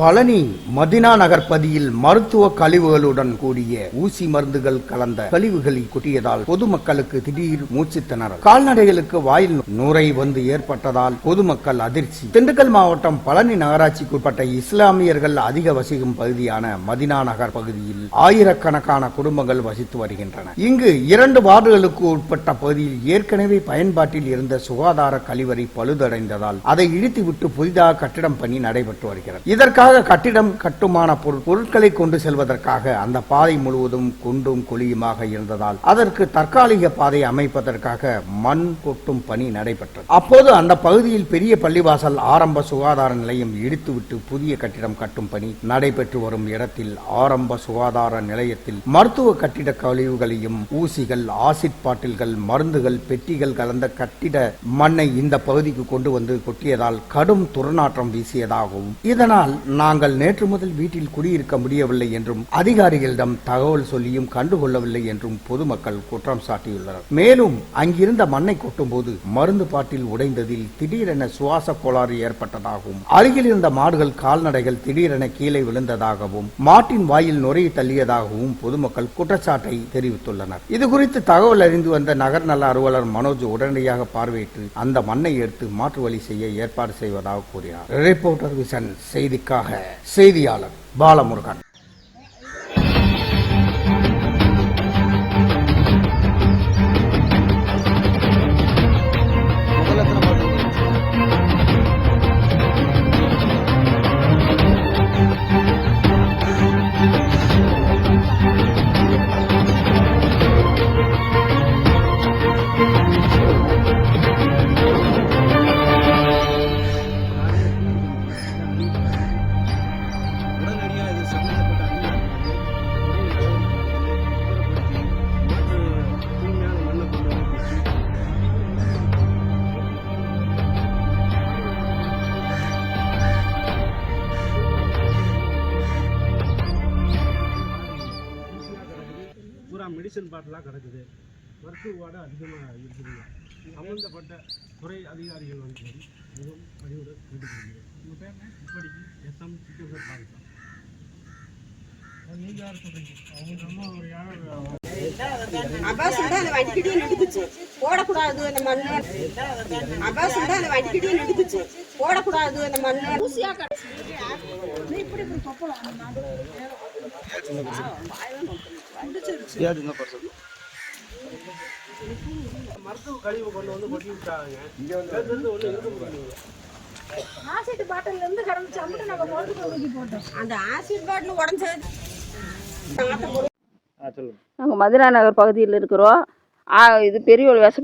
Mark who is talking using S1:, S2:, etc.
S1: பழனி மதினா நகர் பகுதியில் மருத்துவ கழிவுகளுடன் கூடிய ஊசி மருந்துகள் கலந்த கழிவுகளை கொட்டியதால் பொதுமக்களுக்கு திடீர் மூச்சு திணறல். கால்நடைகளுக்கு வாயில் நுரை வந்து ஏற்பட்டதால் பொதுமக்கள் அதிர்ச்சி. திண்டுக்கல் மாவட்டம் பழனி நகராட்சிக்குட்பட்ட இஸ்லாமியர்கள் அதிக வசிக்கும் பகுதியான மதினா நகர் பகுதியில் ஆயிரக்கணக்கான குடும்பங்கள் வசித்து வருகின்றன. இங்கு இரண்டு வார்டுகளுக்கு உட்பட்ட பகுதியில் ஏற்கனவே பயன்பாட்டில் இருந்த சுகாதார கழிவறை பழுதடைந்ததால் அதை இடித்துவிட்டு புதிதாக கட்டிடம் பணி நடைபெற்று வருகிறது. இதற்காக கட்டிடம் கட்டுமான பொருள் பொருட்களை கொண்டு செல்வதற்காக அந்த பாதை முழுவதும் குண்டும் குழியுமாக இருந்ததால் அதற்கு தற்காலிக பாதை அமைப்பதற்காக மண் கொட்டும் பணி நடைபெற்றது. அப்போது அந்த பகுதியில் பெரிய பள்ளிவாசல் ஆரம்ப சுகாதார நிலையம் இடித்துவிட்டு புதிய கட்டிடம் கட்டும் பணி நடைபெற்று வரும் இடத்தில் ஆரம்ப சுகாதார நிலையத்தில் மருத்துவ கட்டிட கழிவுகளையும் ஊசிகள் ஆசிட் பாட்டில்கள் மருந்துகள் பெட்டிகள் கலந்த கட்டிட மண்ணை இந்த பகுதிக்கு கொண்டு வந்து கொட்டியதால் கடும் துர்நாற்றம் வீசியதாகவும் இதனால் நாங்கள் நேற்று முதல் வீட்டில் குடியிருக்க முடியவில்லை என்றும் அதிகாரிகளிடம் தகவல் சொல்லியும் கண்டுகொள்ளவில்லை என்றும் பொதுமக்கள் குற்றம் சாட்டியுள்ளனர். மேலும் அங்கிருந்த மண்ணை கொட்டும்போது மருந்து பாட்டில் உடைந்ததில் திடீரென சுவாச கோளாறு ஏற்பட்டதாகவும் அருகில் இருந்த மாடுகள் கால்நடைகள் திடீரென கீழே விழுந்ததாகவும் மாட்டின் வாயில் நுரையை தள்ளியதாகவும் பொதுமக்கள் குற்றச்சாட்டை தெரிவித்துள்ளனர். இதுகுறித்து தகவல் அறிந்து வந்த நகர் நல அலுவலர் மனோஜ் உடனடியாக பார்வையிட்டு அந்த மண்ணை எடுத்து மாற்று வழி செய்ய ஏற்பாடு செய்வதாக கூறினார். ரிப்போர்ட்டர் விசன் செய்திக்காக செய்தியாளர் பாலமுருகன்.
S2: பூரா மெடிசன் பாட்டிலாக கிடக்குது. மருத்துவ வார்டு அதிகமாக இருக்குதுங்க சம்மந்தப்பட்ட துறை அதிகாரிகள் வந்து மிகவும் பணிவுடன் கேட்டுக்கொள்கிறேன். உங்கள் பேர் என்ன? இப்படிக்கு எஸ்எம் சிக்கல் பாதிப்பா நீங்கள் யார் சொல்கிறீங்க அவங்க அம்மா ஒரு யார்
S3: அபாஸ் வந்து வண்டிக்கிட்டே நடுக்குச்சு போடக்கூடாது அந்த மண்ணு. அபாஸ் வந்து அந்த வண்டிக்கிட்டே நடுக்குச்சு போடக்கூடாது அந்த மண்ணு. ஊசியா
S2: மருத்துவ கழிவு கொண்டு வந்து கொட்டி விட்டாங்க ஒன்று
S4: ஆசிட் பாட்டில் இருந்து அம்மட்டு நாங்கள் போட்டோம்.
S3: அந்த ஆசிட் பாட்டில் உடஞ்சது
S5: நாங்கள் மதுரா நகர் பகுதியில் இருக்கிறோம். இது பெரிய ஒரு விஷ